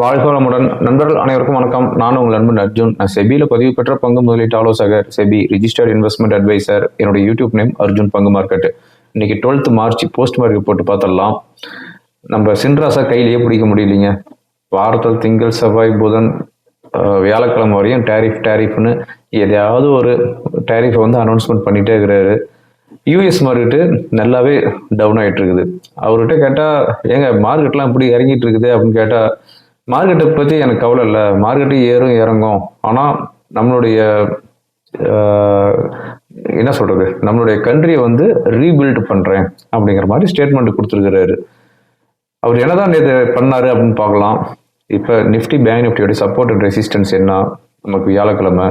வாழ்க வளமுடன். நண்பர்கள் அனைவருக்கும் வணக்கம். நான் உங்கள் நண்பன் அர்ஜுன் நான் செபியில் பதிவு பெற்ற பங்கு முதலீட்டு ஆலோசகர் செபி ரிஜிஸ்டர்ட் இன்வெஸ்ட்மெண்ட் அட்வைசர் என்னோட யூடியூப் நேம் அர்ஜுன் பங்கு மார்க்கெட் இன்னைக்கு டுவெல்த் மார்ச் போஸ்ட் மார்க்கெட் போட்டு பார்த்துடலாம். நம்ம சின்ராசா கையிலேயே பிடிக்க முடியலைங்க. வாரத்தில் திங்கள் செவ்வாய் புதன் வியாழக்கிழமை வரையும் டேரிஃப் டேரிஃப்னு எதையாவது ஒரு டேரிஃபை வந்து அனௌன்ஸ்மெண்ட் பண்ணிட்டே இருக்கிறாரு. யூஎஸ் மார்க்கெட்டு நல்லாவே டவுன் ஆகிட்டு இருக்குது. அவர்கிட்ட கேட்டால் ஏங்க மார்க்கெட்லாம் இப்படி இறங்கிட்டு இருக்குது அப்படின்னு கேட்டால் மார்க்கெட்டை பற்றி எனக்கு கவலை இல்லை. மார்க்கெட்டு ஏறும் இறங்கும். ஆனால் நம்மளுடைய என்ன சொல்கிறது நம்மளுடைய கண்ட்ரியை வந்து ரீபில்ட் பண்ணுறேன் அப்படிங்கிற மாதிரி ஸ்டேட்மெண்ட் கொடுத்துருக்கிறாரு. அவர் என்னதான் நேற்று பண்ணார் அப்படின்னு பார்க்கலாம். இப்போ நிஃப்டி பேங்க் நிஃப்டியோடைய சப்போர்ட் அண்ட் ரெசிஸ்டன்ஸ் என்ன? நமக்கு வியாழக்கிழமை.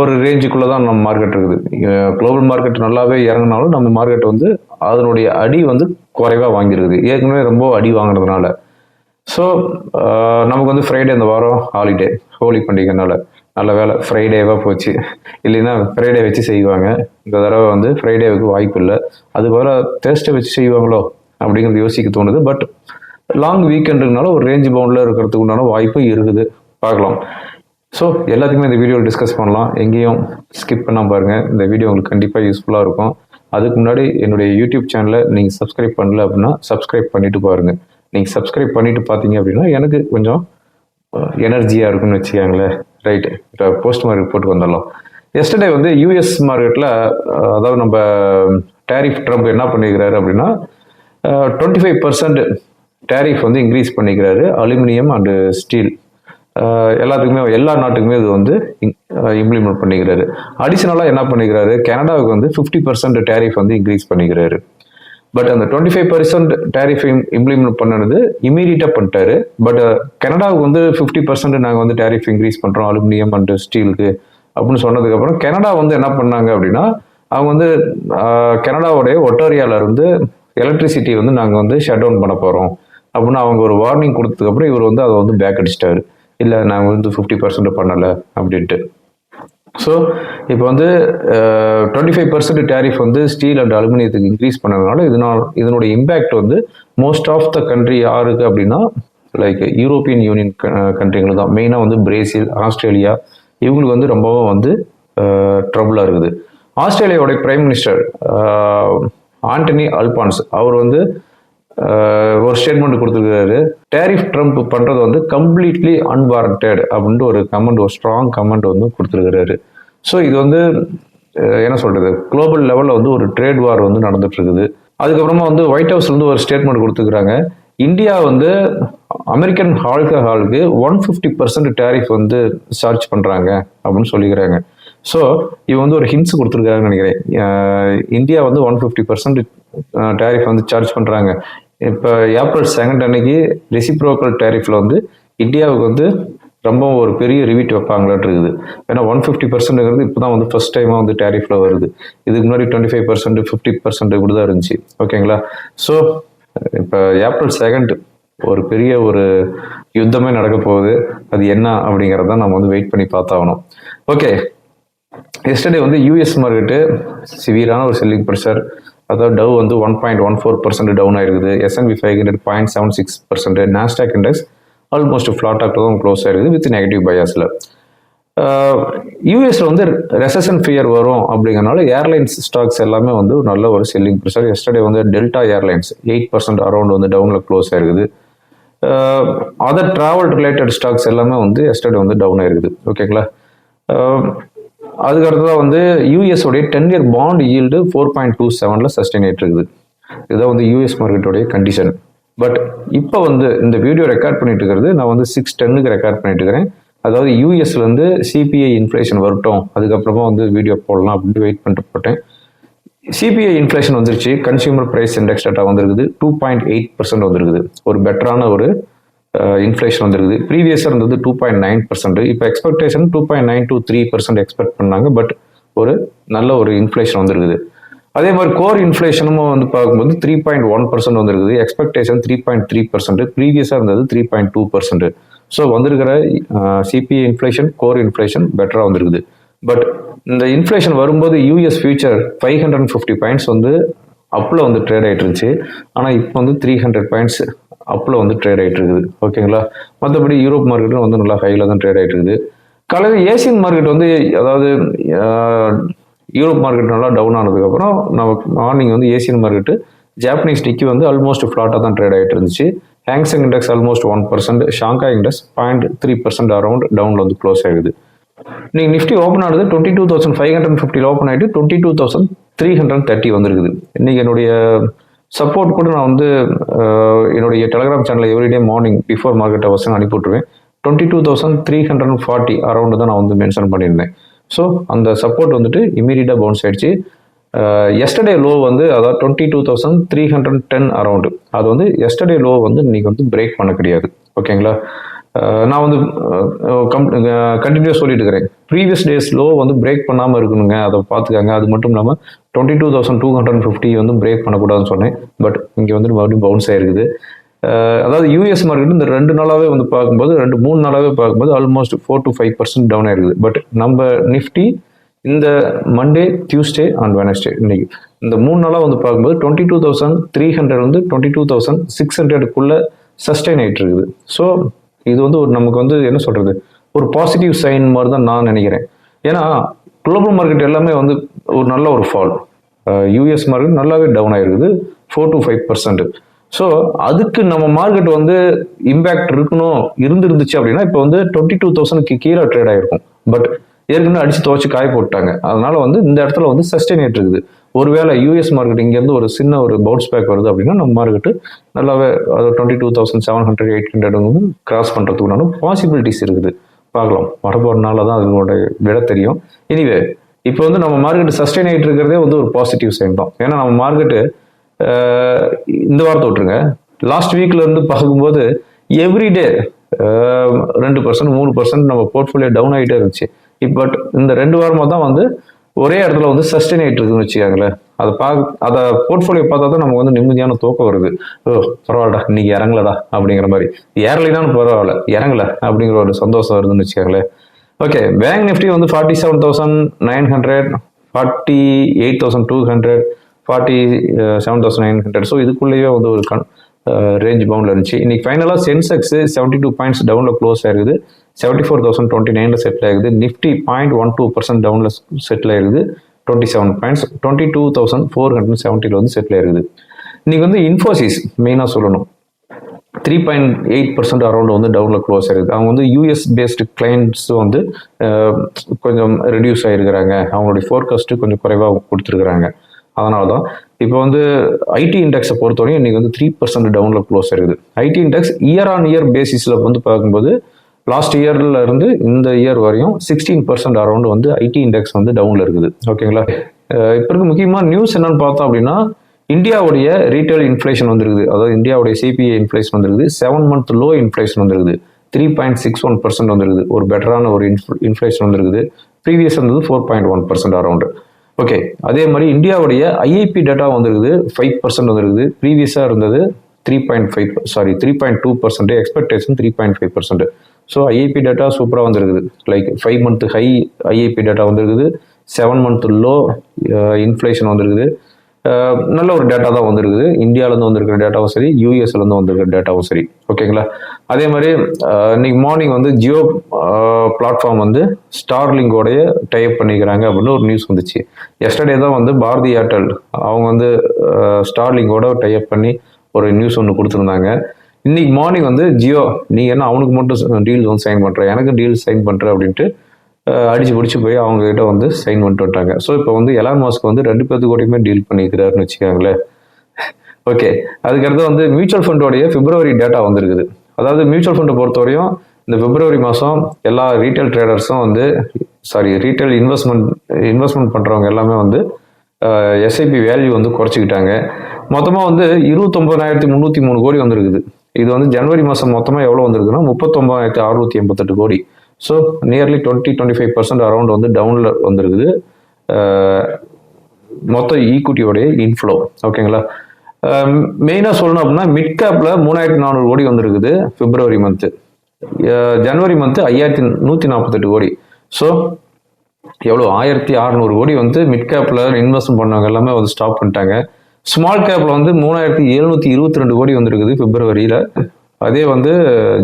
ஒரு ரேஞ்சுக்குள்ளே தான் நம்ம மார்க்கெட் இருக்குது. குளோபல் மார்க்கெட் நல்லாவே இறங்கினாலும் நம்ம மார்க்கெட் வந்து அதனுடைய அடி வந்து குறைவாக வாங்கியிருக்குது ஏற்கனவே ரொம்ப அடி வாங்கினதுனால. ஸோ uh, நமக்கு வந்து ஃப்ரைடே இந்த வாரம் ஹாலிடே ஹோலி பண்டிகைனால நல்ல வேலை ஃப்ரைடேவாக போச்சு. இல்லைன்னா ஃப்ரைடே வச்சு செய்வாங்க. இந்த தடவை வந்து ஃப்ரைடேவுக்கு வாய்ப்பு இல்லை. அது வர தேர்ஸ்டே வச்சு செய்வாங்களோ அப்படிங்கிறது யோசிக்க தோணுது. பட் லாங் வீக்கெண்டுனால ஒரு ரேஞ்ச் பவுண்டில் இருக்கிறதுக்கு உண்டான வாய்ப்பு இருக்குது. பார்க்கலாம். ஸோ எல்லாத்துக்குமே இந்த வீடியோவில் டிஸ்கஸ் பண்ணலாம். எங்கேயும் ஸ்கிப் பண்ணால் பாருங்கள் இந்த வீடியோ உங்களுக்கு கண்டிப்பாக யூஸ்ஃபுல்லாக இருக்கும். அதுக்கு முன்னாடி என்னுடைய யூடியூப் சேனலை நீங்கள் சப்ஸ்கிரைப் பண்ணல அப்படின்னா சப்ஸ்கிரைப் பண்ணிட்டு பாருங்க. நீங்கள் சப்ஸ்கிரைப் பண்ணிவிட்டு பார்த்தீங்க அப்படின்னா எனக்கு கொஞ்சம் எனர்ஜியாக இருக்கும்னு வச்சுக்கோங்களேன். ரைட்டு இப்போ போஸ்ட் மார்க்கெட் போட்டு வந்துடலாம் எஸ்டர்டே வந்து யூஎஸ் மார்க்கெட்டில் அதாவது நம்ம டேரிஃப் ட்ரம்ப் என்ன பண்ணிக்கிறாரு அப்படின்னா டுவெண்ட்டி ஃபைவ் பர்சன்ட் டேரிஃப் வந்து இன்க்ரீஸ் பண்ணிக்கிறாரு. அலுமினியம் அண்டு ஸ்டீல் எல்லாத்துக்குமே எல்லா நாட்டுக்குமே இது வந்து இம்ப்ளிமெண்ட் பண்ணிக்கிறாரு. அடிஷ்னலாக என்ன பண்ணிக்கிறாரு? கனடாவுக்கு வந்து ஃபிஃப்டி பர்சன்ட் டேரிஃப் வந்து இன்க்ரீஸ் பண்ணிக்கிறாரு. பட் அந்த twenty five percent tariff implement பண்ணது இமீடியட்டாக பண்ணிட்டாரு. பட் uh, கனடாவுக்கு வந்து ஃபிஃப்டி பர்சன்ட் நாங்கள் வந்து டேரிஃப் இன்க்ரீஸ் பண்ணுறோம் அலுமினியம் அண்ட் ஸ்டீலுக்கு அப்படின்னு சொன்னதுக்கப்புறம் கனடா வந்து என்ன பண்ணாங்க அப்படின்னா அவங்க வந்து கனடாவுடைய ஒட்டோரியால இருந்து எலக்ட்ரிசிட்டி வந்து நாங்கள் வந்து ஷட் டவுன் பண்ண போகிறோம் அப்படின்னு அவங்க ஒரு வார்னிங் கொடுத்ததுக்கப்புறம் இவர் வந்து அதை வந்து பேக் அடிச்சிட்டாரு. இல்லை நாங்கள் வந்து ஃபிஃப்டி பர்சன்ட் பண்ணலை அப்படின்ட்டு. ஸோ இப்போ வந்து டுவெண்ட்டி ஃபைவ் பர்சன்ட் டேரிஃப் வந்து ஸ்டீல் அண்ட் அலுமினியத்துக்கு இன்க்ரீஸ் பண்ணதுனால இதனால் இதனுடைய இம்பேக்ட் வந்து மோஸ்ட் ஆஃப் த கண்ட்ரி யாருக்கு அப்படின்னா லைக் யூரோப்பியன் யூனியன் கண்ட்ரிங்களுக்கு தான். மெயினாக வந்து பிரேசில் ஆஸ்திரேலியா இவங்களுக்கு வந்து ரொம்பவும் வந்து ட்ரபுளாக இருக்குது. ஆஸ்திரேலியாவுடைய பிரைம் மினிஸ்டர் ஆண்டனி அல்பான்ஸ் அவர் வந்து ஒரு ஸ்டேட்மெண்ட் கொடுத்துருக்காரு. டேரிஃப் ட்ரம்ப் பண்ணுறது வந்து கம்ப்ளீட்லி அன்வாரண்டட் அப்படின்ட்டு ஒரு கமெண்ட் ஒரு ஸ்ட்ராங் கமெண்ட் வந்து கொடுத்துருக்கிறாரு. ஸோ இது வந்து என்ன சொல்கிறது குளோபல் லெவலில் வந்து ஒரு ட்ரேட் வார் வந்து நடந்துட்டுருக்குது. அதுக்கப்புறமா வந்து ஒயிட் ஹவுஸ்லேருந்து ஒரு ஸ்டேட்மெண்ட் கொடுத்துருக்குறாங்க. இந்தியா வந்து அமெரிக்கன் ஆல்கஹாலுக்கு ஒன் ஃபிஃப்டி பர்சன்ட் டேரிஃப் வந்து சார்ஜ் பண்ணுறாங்க அப்படின்னு சொல்லிக்கிறாங்க. ஸோ இவன் வந்து ஒரு ஹிண்ட்ஸ் கொடுத்துருக்காருன்னு நினைக்கிறேன். இந்தியா வந்து ஒன் ஃபிஃப்டி பர்சன்ட் டேரிஃப் வந்து சார்ஜ் பண்ணுறாங்க இப்போ ஏப்ரல் செகண்ட் அன்னைக்கு ரெசிப்ரோக்கல் டேரிஃபில் வந்து இந்தியாவுக்கு வந்து ரொம்ப ஒரு பெரிய ரிவீட் வைப்பாங்களான் இருக்குது. ஏன்னா ஒன் ஃபிஃப்டி பர்சன்ட்ங்கிறது இப்போ தான் வந்து ஃபர்ஸ்ட் டைமாக வந்து டேரிஃபில் வருது. இதுக்கு முன்னாடி twenty five percent fifty percent கூட தான் இருந்துச்சு. ஓகேங்களா? ஸோ இப்போ ஏப்ரல் செகண்ட் ஒரு பெரிய ஒரு யுத்தமே நடக்க போகுது. அது என்ன அப்படிங்கிறத நம்ம வந்து வெயிட் பண்ணி பார்த்தாகணும். ஓகே எஸ்டர்டே வந்து யூஎஸ் மார்க்கெட்டு சிவியரான ஒரு செல்லிங் ப்ரெஷர் அதாவது டவ் வந்து one point one four percent down ஆயிருக்குது. S and P five hundred point seven six percent Nasdaq index almost ஃப்ளாட்டாக தான் க்ளோஸ் ஆயிருக்குது வித் நெகட்டிவ் பயாஸில் யூஎஸில் வந்து ரெசன் ஃபியர் வரும் அப்படிங்கிறனால ஏர்லைன்ஸ் ஸ்டாக்ஸ் எல்லாமே வந்து நல்ல ஒரு செல்லிங் ப்ரெஷர் எஸ்டர்டே வந்து Delta airlines eight percent around வந்து டவுனில் க்ளோஸ் ஆயிருக்குது. அதர் ட்ராவல் ரிலேட்டட் ஸ்டாக்ஸ் எல்லாமே வந்து எஸ்டர்டே வந்து டவுன் ஆயிருக்குது. ஓகேங்களா அஹ் அதுக்கு அடுத்ததாக வந்து யூஎஸ் உடைய ten year bond yield four point two செவனில் சஸ்டெயின் ஆயிட்டு இருக்குது இதுதான் வந்து யூஎஸ் மார்க்கெட்டோடைய கண்டிஷன் பட் இப்போ வந்து இந்த வீடியோ ரெக்கார்ட் பண்ணிட்டு இருக்கிறது நான் வந்து சிக்ஸ் டென்னுக்கு ரெக்கார்ட் பண்ணிட்டு இருக்கிறேன். அதாவது யூஎஸ்ல இருந்து சிபிஐ இன்ஃப்ளேஷன் வரட்டும் அதுக்கப்புறமா வந்து வீடியோ போடலாம் அப்படின்ட்டு வெயிட் பண்ணிட்டு போட்டேன். சிபிஐ இன்ஃப்ளேஷன் வந்துருச்சு கன்சியூமர் ப்ரைஸ் இண்டெக்ஸ் டேட்டா வந்திருக்குது டூ பாயிண்ட் எயிட் பர்சன்ட் வந்திருக்குது. ஒரு பெட்டரான ஒரு இன்ஃப்ளேஷன் வந்துருக்குது ப்ரீவியஸாக இருந்தது டூ பாயிண்ட் நைன் பர்சன்ட் இப்போ expectation two point nine two three percent expect பண்ணாங்க. பட் ஒரு நல்ல ஒரு இன்ஃப்ளேஷன் வந்திருக்குது. அதே மாதிரி கோர் இன்ஃப்ளேஷனும் வந்து பார்க்கும்போது த்ரீ பாயிண்ட் ஒன் பர்சன்ட் வந்துருக்குது. Expectation three point three percent ப்ரீவியஸாக இருந்தது three point two percent so வந்திருக்கிற சிபிஐ இன்ஃப்ளேஷன் கோர் இன்ஃப்ளேஷன் பெட்டராக வந்திருக்குது. பட் இந்த இன்ஃப்ளேஷன் வரும்போது US future five hundred fifty points வந்து அப்பில் வந்து ட்ரேட் ஆகிட்டு இருந்துச்சு. ஆனால் இப்போ வந்து த்ரீ ஹண்ட்ரட் பாயிண்ட்ஸ் அப்பில் வந்து ட்ரேட் ஆகிட்டு இருக்குது. ஓகேங்களா மற்றபடி யூரோப் மார்க்கெட்டும் வந்து நல்லா ஹையில் தான் ட்ரேட் ஆகிட்டு இருக்குது. காலையில் ஏசியன் மார்க்கெட் வந்து அதாவது யூரோப் மார்க்கெட் நல்லா டவுன் ஆனதுக்கப்புறம் நமக்கு மார்னிங் வந்து ஏசியன் மார்க்கெட்டு ஜாப்பனீஸ் டிக்கி வந்து ஆல்மோஸ்ட் ஃப்ளாட்டாக தான் ட்ரேட் ஆகிட்டு இருந்துச்சு. Hang Seng index almost one percent Shanghai index point three percent around டவுனில் வந்து க்ளோஸ் ஆகுது. நீங்கள் நிஃப்டி ஓப்பன் ஆனது twenty two thousand five hundred ஃபிஃப்டியில் ஓப்பன் ஆகிட்டு twenty two thousand three hundred thirty வந்துருக்குது. இன்றைக்கி என்னுடைய சப்போர்ட் கூட நான் வந்து என்னுடைய டெலகிராம் சேனலில் every day morning before market hours அனுப்பி விட்ருவேன் twenty two thousand three hundred and forty around தான் நான் வந்து மென்ஷன் பண்ணியிருந்தேன். ஸோ அந்த சப்போர்ட் வந்துட்டு இமீடியட்டாக பவுன்ஸ் ஆயிடுச்சு. எஸ்டர்டே லோ வந்து அதாவது twenty two thousand three hundred ten around அது வந்து எஸ்டர்டே லோ வந்து இன்றைக்கி வந்து பிரேக் பண்ண கிடையாது. ஓகேங்களா நான் வந்து கண்டினியூஸ் சொல்லிட்டு இருக்கிறேன் ப்ரீவியஸ் டேஸ் லோ வந்து பிரேக் பண்ணாமல் இருக்கணுங்க. அதை பார்த்துக்காங்க. அது மட்டும் இல்லாமல் twenty two thousand two hundred fifty வந்து பிரேக் பண்ணக்கூடாதுன்னு சொன்னேன். பட் இங்கே வந்து மறுபடியும் பவுன்ஸ் ஆயிருக்குது. அதாவது யூஎஸ் மார்க்கெட் இந்த ரெண்டு நாளாகவே வந்து பார்க்கும்போது ரெண்டு மூணு நாளாகவே பார்க்கும்போது almost four to five percent down ஆயிருக்குது. பட் நம்ம நிஃப்டி இந்த மண்டே டியூஸ்டே அண்ட் வெனஸ்டே இன்னைக்கு இந்த மூணு நாளாக வந்து பார்க்கும்போது twenty two thousand three hundred வந்து டுவெண்ட்டி டூ தௌசண்ட் சிக்ஸ் ஹண்ட்ரடுக்குள்ளே சஸ்டைன் ஆகிட்டு இருக்குது. ஸோ இது வந்து ஒரு நமக்கு வந்து என்ன சொல்கிறது ஒரு பாசிட்டிவ் சைன் மாதிரி தான் நான் நினைக்கிறேன். ஏன்னா குளோபல் மார்க்கெட் எல்லாமே வந்து ஒரு நல்ல ஒரு ஃபால் யூஎஸ் மார்க்கெட் நல்லாவே டவுன் ஆகிருக்குது four to five percent so அதுக்கு நம்ம மார்க்கெட் வந்து இம்பேக்ட் இருக்கணும் இருந்துருந்துச்சு அப்படின்னா இப்போ வந்து டுவெண்ட்டி டூ தௌசண்ட்க்கு கீழே ட்ரேட் ஆகிருக்கும் பட் ஏற்கனவே அடித்து துவச்சி காய போட்டாங்க அதனால வந்து இந்த இடத்துல வந்து சஸ்டெயின் இருக்குது. ஒருவேளை யூஎஸ் மார்க்கெட் இங்கேருந்து ஒரு சின்ன ஒரு பவுன்ஸ் பேக் வருது அப்படின்னா நம்ம மார்க்கெட்டு நல்லாவே அது twenty two thousand seven hundred eight hundred வந்து கிராஸ் பண்ணுறதுக்குண்டான பாசிபிலிட்டிஸ் இருக்குது. பார்க்கலாம். வரப்போகிற நாளில் தான் அதனோட விட தெரியும். எனிவே இப்போ வந்து நம்ம மார்க்கெட் சஸ்டெயின் ஆகிட்டு இருக்கிறதே வந்து ஒரு பாசிட்டிவ் சைன் தான். ஏன்னா நம்ம மார்க்கெட்டு இந்த வாரத்தை விட்டுருங்க. லாஸ்ட் வீக்ல இருந்து பார்க்கும்போது எவ்ரிடே ரெண்டு பர்சன்ட் மூணு பர்சன்ட் நம்ம போர்ட்ஃபோலியோ டவுன் ஆகிட்டே இருந்துச்சு. இப்போ பட் இந்த ரெண்டு வாரமாக தான் வந்து ஒரே இடத்துல வந்து சஸ்டெயின் ஆகிட்டு இருக்குன்னு வச்சுக்காங்களேன். அதை பார்க்க அதை போர்ட்ஃபோலியோ பார்த்தா தான் நமக்கு வந்து நிம்மதியான தூக்கம் வருது. ஓ பரவாயில்லடா இன்னைக்கு இறங்கலடா அப்படிங்கிற மாதிரி. ஏறலைனாலும் பரவாயில்ல இறங்கல அப்படிங்கிற ஒரு சந்தோஷம் வருதுன்னு வச்சுக்காங்களேன். ஓகே பேங்க் நிஃப்டி வந்து forty seven thousand nine hundred forty eight thousand two hundred forty seven thousand nine hundred so இதுக்குள்ளேயே வந்து ஒரு கன் ரேஞ்ச் பவுண்டில் இருந்துச்சு. இன்னைக்கு ஃபைனலாக சென்செக்ஸ் செவன்ட்டி டூ பாயிண்ட்ஸ் டவுனில் க்ளோஸ் ஆயிருக்குது. செவன்ட்டி ஃபோர் தௌசண்ட் டுவெண்ட்டி நைனில் செட்டில் ஆகுது. Nifty point one two percent டவுனில் செட்டில் ஆயிருக்குது twenty seven points twenty two thousand four hundred செவன்ட்டியில் வந்து செட்டில் ஆயிருக்குது இன்றைக்கி வந்து இன்ஃபோசிஸ் மெயினாக சொல்லணும். Three point eight percent around வந்து டவுனில் க்ளோஸ் ஆயிருக்குது அவங்க வந்து யூஎஸ் பேஸ்டு கிளைண்ட்ஸ் வந்து கொஞ்சம் ரெடியூஸ் ஆகிருக்கிறாங்க அவங்களுடைய ஃபோர்காஸ்ட்டு கொஞ்சம் குறைவாக கொடுத்துருக்குறாங்க. அதனால தான் இப்போ வந்து ஐடி இண்டெக்ஸை பொறுத்தவரையும் இன்னைக்கு வந்து த்ரீ பர்சன்ட் டவுனில் க்ளோஸ் ஆயிருக்குது IT index year on year பேசிஸில் வந்து பார்க்கும்போது லாஸ்ட் இயர்ல இருந்து இந்த இயர் வரையும் சிக்ஸ்டீன் பர்சன்ட் அரௌண்ட் வந்து ஐடி இண்டெக்ஸ் வந்து டவுன்ல இருக்குது. ஓகேங்களா இப்போ இருக்க முக்கியமாக நியூஸ் என்னன்னு பார்த்தோம் அப்படின்னா இந்தியாவுடைய ரீட்டைல் இன்ஃப்ளேஷன் வந்திருக்குது. அதாவது இந்தியாவுடைய சிபிஐ இன்ஃப்ளேஷன் வந்திருக்குது. செவன் மந்த் லோ இன்ஃப்ளேஷன் வந்திருக்குது. Three point six one percent வந்திருக்குது. ஒரு பெட்டரான ஒரு இன்ஃப்ளேஷன் வந்திருக்குது. ப்ரீவியஸ் இருந்தது four point one percent around okay அதே மாதிரி இந்தியாவுடைய ஐஐபி டேட்டா வந்திருக்குது. ஃபைவ் பர்சன்ட் வந்திருக்குது. ப்ரீவியஸாக இருந்தது three point five sorry three point two percent expectation three point five percent so IIP data சூப்பராக வந்திருக்குது. Like five month high IIP data வந்திருக்குது. செவன் மந்த் லோ இன்ஃப்ளேஷன் வந்திருக்குது. Uh, நல்ல ஒரு டேட்டா தான் வந்திருக்குது. இந்தியாவிலேருந்து வந்திருக்கிற டேட்டாவும் சரி யூஎஸ்லேருந்து வந்திருக்கிற டேட்டாவும் சரி. ஓகேங்களா அதே மாதிரி uh, இன்னைக்கு மார்னிங் வந்து ஜியோ பிளாட்ஃபார்ம் uh, வந்து ஸ்டார்லிங்கோடைய டைப் பண்ணிக்கிறாங்க அப்படின்னு ஒரு நியூஸ் வந்துச்சு. எஸ்டர்டே தான் வந்து பாரதி ஏர்டெல் அவங்க வந்து ஸ்டார்லிங்கோட டைப் பண்ணி ஒரு நியூஸ் ஒன்று கொடுத்துருந்தாங்க. இன்னைக்கு மார்னிங் வந்து ஜியோ நீ என்ன அவனுக்கு மட்டும் டீல் வந்து சைன் பண்ணுற எனக்கு டீல் சைன் பண்ணுற அப்படின்ட்டு அடிச்சு பிடிச்சி போய் அவங்க கிட்ட வந்து சைன் பண்ணிட்டு வந்துட்டாங்க. ஸோ இப்போ வந்து எலான் மாஸ்க் வந்து ரெண்டு பேர்த்து கூடயுமே டீல் பண்ணிக்கிறாருன்னு வச்சுக்காங்களேன். ஓகே அதுக்கடுத்து வந்து மியூச்சுவல் ஃபண்டோடைய பிப்ரவரி டேட்டா வந்திருக்குது. அதாவது மியூச்சுவல் ஃபண்டை பொறுத்தவரையும் இந்த பிப்ரவரி மாதம் எல்லா ரீட்டைல் ட்ரேடர்ஸும் வந்து சாரி ரீட்டைல் இன்வெஸ்ட்மெண்ட் இன்வெஸ்ட்மெண்ட் பண்ணுறவங்க எல்லாமே வந்து எஸ்ஐபி வேல்யூ வந்து குறைச்சிக்கிட்டாங்க. மொத்தமாக வந்து இருபத்தொம்பதாயிரத்தி முந்நூற்றி மூணு கோடி வந்திருக்குது. இது வந்து ஜனவரி மாதம் மொத்தமாக எவ்வளோ வந்திருக்குன்னா முப்பத்தொம்பதாயிரத்தி அறுநூத்தி எண்பத்தெட்டு கோடி. So nearly twenty twenty five percent around வந்து டவுனில் வந்திருக்குது. மொத்த ஈக்குட்டியோடைய இன்ஃப்ளோ ஓகேங்களா மெயினாக சொல்லணும் அப்படின்னா மிட் கேப்பில் மூணாயிரத்தி நானூறு கோடி வந்திருக்குது பிப்ரவரி மந்த்து ஜனவரி மந்த்து ஐயாயிரத்தி நூற்றி நாற்பத்தெட்டு கோடி. ஸோ எவ்வளோ ஆயிரத்தி அறநூறு கோடி வந்து மிட் கேப்பில் இன்வெஸ்ட் பண்ணவங்க எல்லாமே வந்து ஸ்டாப் பண்ணிட்டாங்க. ஸ்மால் கேப்பில் வந்து மூணாயிரத்தி எழுநூற்றி இருபத்தி ரெண்டு கோடி வந்திருக்குது பிப்ரவரியில். அதே வந்து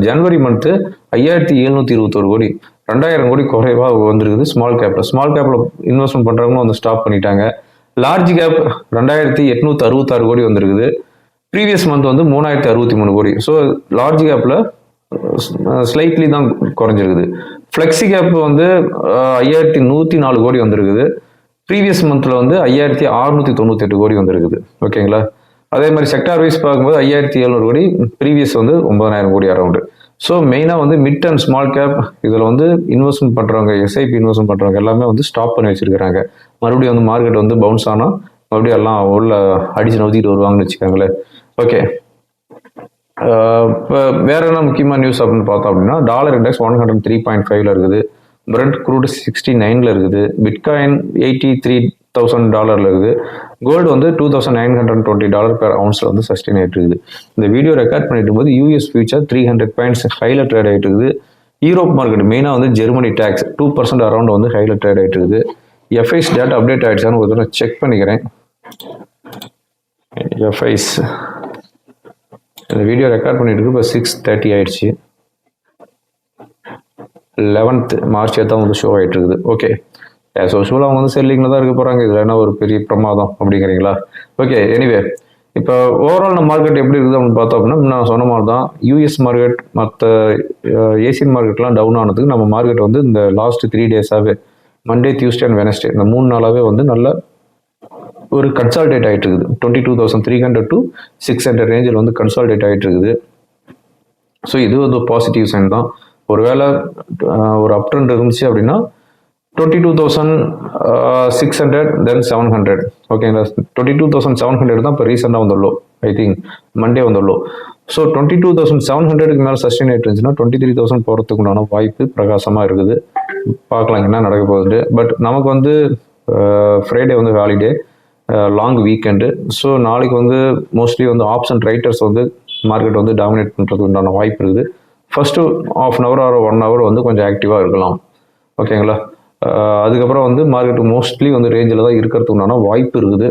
ஜனவரி மந்த்து ஐயாயிரத்தி எழுநூற்றி இருபத்தோரு கோடி. ரெண்டாயிரம் கோடி குறைவாக வந்திருக்குது ஸ்மால் கேப்பில் ஸ்மால் கேப்பில் இன்வெஸ்ட்மெண்ட் பண்ணுறவங்க வந்து ஸ்டாப் பண்ணிட்டாங்க. லார்ஜ் கேப் ரெண்டாயிரத்தி எட்நூற்றி அறுபத்தாறு கோடி வந்திருக்குது. ப்ரீவியஸ் மந்த் வந்து மூணாயிரத்தி அறுபத்தி மூணு கோடி. ஸோ லார்ஜ் கேப்பில் ஸ்லைட்லி தான் குறைஞ்சிருக்குது. ஃப்ளெக்ஸி கேப் வந்து ஐயாயிரத்தி நூற்றி நாலு கோடி வந்திருக்குது. ப்ரீவியஸ் மந்தில் வந்து ஐயாயிரத்தி அறுநூற்றி தொண்ணூத்தெட்டு கோடி வந்திருக்குது. ஓகேங்களா? அதே மாதிரி செக்டார் வைஸ் பார்க்கும்போது ஐயாயிரத்தி எழுநூறு கோடி ப்ரீவியஸ் வந்து ஒன்பதாயிரம் கோடி அரௌண்டு ஸோ மெயினாக வந்து மிட் அண்ட் ஸ்மால் கேப் இதில் வந்து இன்வெஸ்ட்மெண்ட் பண்ணுறவங்க எஸ்ஐபி இன்வெஸ்ட்மெண்ட் பண்ணுறவங்க எல்லாமே வந்து ஸ்டாப் பண்ணி வச்சிருக்கிறாங்க. மறுபடியும் வந்து மார்க்கெட் வந்து பவுன்ஸ் ஆனால் மறுபடியும் எல்லாம் உள்ள அடிச்சு நவுத்திட்டு வருவாங்கன்னு வச்சுக்கோங்களேன். ஓகே இப்போ வேற என்ன முக்கியமான நியூஸ் அப்படின்னு பார்த்தோம் அப்படின்னா dollar index one hundred three point ஃபைவ்ல இருக்குது. பிரண்ட் க்ரூட் சிக்ஸ்டி நைனில் இருக்குது. பிட்காயின் எயிட்டி த்ரீ தௌசண்ட் டாலரில் இருக்குது. கோல்டு வந்து two thousand nine hundred twenty dollar per அவுன்ஸில் வந்து சஸ்டெயின் ஆகிட்டு இருக்குது. இந்த வீடியோ ரெக்கார்ட் பண்ணிட்டு போது US future three hundred points ஹைல trade ஆகிட்டு இருக்குது. யூரோப் மார்க்கெட் மெயினாக வந்து Germany DAX two percent around வந்து ஹைல ட்ரேட் ஆகிட்டு இருக்குது. எஃப்ஐஸ் டேட்டா அப்டேட் ஆகிடுச்சான்னு ஒரு தடவை செக் பண்ணிக்கிறேன். எஃப்ஐஸ் இந்த வீடியோ ரெக்கார்ட் பண்ணிட்டு இருக்கு இப்போ சிக்ஸ் தேர்ட்டி ஆயிடுச்சு. லெவன்த் மார்ச் தான் வந்து ஷோ ஆகிட்டு இருக்குது ஓகே ஆஸ் யூஸ்வல் அவங்க வந்து செல்லிங்கில் தான் இருக்க போகிறாங்க இதில் என்ன ஒரு பெரிய பிரமாதம் அப்படிங்கிறீங்களா? ஓகே எனிவே இப்போ ஓவரால் நம்ம மார்க்கெட் எப்படி இருக்குது அப்படின்னு பார்த்தோம் அப்படின்னா நான் சொன்ன மாதிரி தான் யூஎஸ் மார்க்கெட் மற்ற ஏசியன் மார்க்கெட்லாம் டவுன் ஆனதுக்கு நம்ம மார்க்கெட் வந்து இந்த லாஸ்ட் த்ரீ டேஸாகவே மண்டே டியூஸ்டே அண்ட் வெனஸ்டே இந்த மூணு நாளாகவே வந்து நல்ல ஒரு கன்சால்டேட் ஆகிட்டு இருக்குது twenty two thousand three hundred to six hundred ரேஞ்சில் வந்து கன்சால்டேட் ஆகிட்டு இருக்குது ஸோ இது வந்து பாசிட்டிவ் சைன் தான். ஒருவேளை ஒரு அப் ட்ரெண்ட் இருந்துச்சு அப்படின்னா twenty two thousand six hundred then seven hundred ஓகேங்களா twenty two thousand seven hundred தான் இப்போ ரீசெண்டாக வந்துள்ளோ I think Monday வந்துள்ளோ. So twenty two thousand seven ஹண்ட்ரடுக்கு மேலே சஸ்டெயின் ஆகிட்டு இருந்துச்சுன்னா டுவெண்ட்டி த்ரீ தௌசண்ட் போகிறதுக்கு உண்டான வாய்ப்பு பிரகாசமாக இருக்குது. பார்க்கலாம் என்ன நடக்க போகுது பட் நமக்கு வந்து ஃப்ரைடே வந்து ஹாலிடே லாங் வீக்கெண்டு ஸோ நாளைக்கு வந்து மோஸ்ட்லி வந்து ஆப்ஷன் ரைட்டர்ஸ் வந்து மார்க்கெட் வந்து டாமினேட் பண்ணுறதுக்கு உண்டான வாய்ப்பு இருக்குது. First of an hour or one hour வந்து கொஞ்சம் ஆக்டிவாக இருக்கலாம். ஓகேங்களா அதுக்கப்புறம் வந்து மார்க்கெட் மோஸ்ட்லி வந்து ரேஞ்சில் தான் இருக்கிறதுக்கு உண்டான வாய்ப்பு இருக்குது.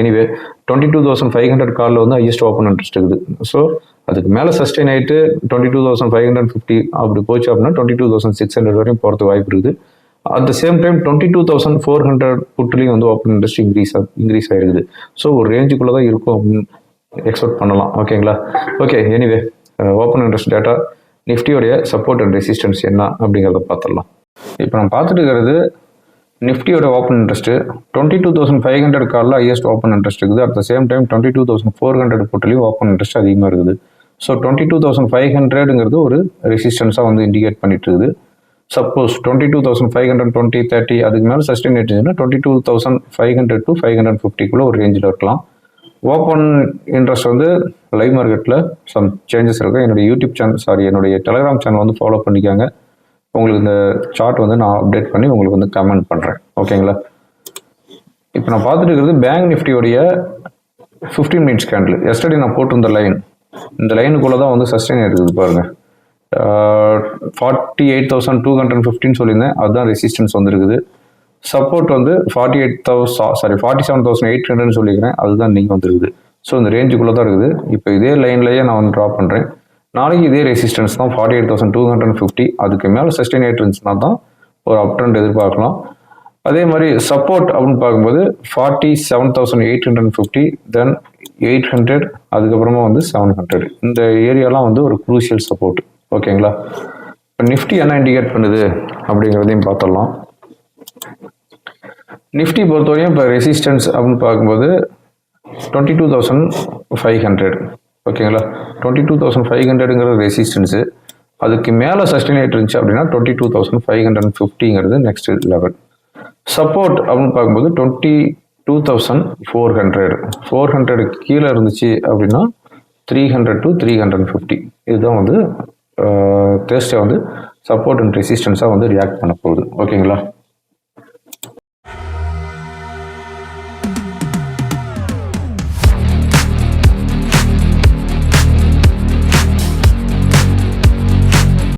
Anyway twenty two thousand five hundred காலில் வந்து ஹையஸ்ட் ஓப்பன் இன்ட்ரெஸ்ட் இருக்குது. ஸோ அதுக்கு மேலே சஸ்டெயின் ஆகிட்டு twenty two thousand five hundred fifty அப்படி போச்சு அப்படின்னா twenty two thousand six hundred வரையும் போகிறதுக்கு வாய்ப்பு இருக்குது. At the same time twenty two thousand four hundred புட்லேயும் வந்து ஓப்பன் இன்ட்ரெஸ்ட் இன்க்ரீஸ் இன்க்ரீஸ் ஆகிருக்குது ஸோ ஒரு ரேஞ்சுக்குள்ளே தான் இருக்கும் அப்படின்னு எக்ஸ்பெக்ட் பண்ணலாம். ஓகேங்களா okay anyway open interest data நிஃப்டியோடைய support and resistance என்ன அப்படிங்கிறத பார்த்துடலாம். இப்போ நம்ம பார்த்துட்டு இருக்கிறது நிஃப்டியோட open interest twenty two thousand five hundred காலில் ஹையஸ்ட் ஓப்பன் இன்ட்ரெஸ்ட் இருக்குது. At the same time twenty two thousand four hundred போட்டுலையும் open interest அதிகமாக இருக்குது. So twenty two thousand five ஹண்ட்ரடுங்கிறது ஒரு ரெசிஸ்டன்ஸாக வந்து இண்டிகேட் பண்ணிட்டு இருக்குது. Suppose twenty two thousand five hundred twenty thirty அதுக்கு மேலே சஸ்டெயின் ஆயிடுச்சுன்னா twenty two thousand five hundred to five hundred ஃபிஃப்டிக்குள்ளே ஒரு ரேஞ்சில் இருக்கலாம். ஓப்பன் இன்ட்ரெஸ்ட் வந்து லைவ் மார்க்கெட்டில் சம் சேஞ்சஸ் இருக்குது என்னுடைய யூடியூப் சேனல் சாரி என்னுடைய டெலிகிராம் சேனல் வந்து ஃபாலோ பண்ணிக்காங்க. உங்களுக்கு இந்த சார்ட் வந்து நான் அப்டேட் பண்ணி உங்களுக்கு வந்து கமெண்ட் பண்ணுறேன் ஓகேங்களா இப்போ நான் பார்த்துட்டு இருக்கிறது பேங்க் நிஃப்டியோடைய ஃபிஃப்டீன் மினிட்ஸ் கேண்டில் எஸ்டர்டே நான் போட்டிருந்த லைன் இந்த லைனுக்குள்ளே தான் வந்து சஸ்டெயின் இருக்குது பாருங்கள் forty eight thousand two hundred ஃபிஃப்டின்னு சொல்லியிருந்தேன். அதுதான் ரெசிஸ்டன்ஸ் வந்துருக்குது. சப்போர்ட் வந்து forty eight thousand sorry forty seven thousand eight ஹண்ட்ரட்னு சொல்லிக்கிறேன். அதுதான் நீங்கள் வந்துருக்குது. ஸோ இந்த ரேஞ்சுக்குள்ளே தான் இருக்குது. இப்போ இதே லைன்லேயே நான் வந்து ட்ராப் பண்ணுறேன் நாளைக்கு இதே ரெசிஸ்டன்ஸ் தான் forty eight thousand two hundred fifty அதுக்கு மேலே சஸ்டெயின் ஆகிட்டு இருந்துச்சுன்னா தான் ஒரு அப் ட்ரெண்ட் எதிர்பார்க்கலாம். அதே மாதிரி சப்போர்ட் அப்படின்னு பார்க்கும்போது forty seven thousand eight hundred fifty then eight hundred அதுக்கப்புறமா வந்து செவன் ஹண்ட்ரட் இந்த ஏரியாலாம் வந்து ஒரு குரூஷியல் சப்போர்ட் ஓகேங்களா இப்போ நிஃப்டி என்ன இண்டிகேட் பண்ணுது? அப்படிங்கிறதையும் பார்த்துடலாம். நிஃப்டி பொறுத்தவரையும் இப்போ ரெசிஸ்டன்ஸ் அப்படின்னு பார்க்கும்போது twenty two thousand five hundred ஓகேங்களா? டுவெண்ட்டி டூ தௌசண்ட் ஃபைவ் ஹண்ட்ரடுங்கிற ரெசிஸ்டன்ஸு அதுக்கு மேலே சஸ்டெயின் ஆகிட்டு இருந்துச்சு அப்படின்னா twenty two thousand five hundred ஃபிஃப்டிங்கிறது next level support அப்படின்னு பார்க்கும்போது twenty two thousand four hundred four ஹண்ட்ரடுக்கு கீழே இருந்துச்சு அப்படின்னா three hundred to three hundred fifty இதுதான் வந்து தேர்ஸ்டே வந்து சப்போர்ட் அண்ட் ரெசிஸ்டன்ஸாக வந்து ரியாக்ட் பண்ண போகுது. ஓகேங்களா?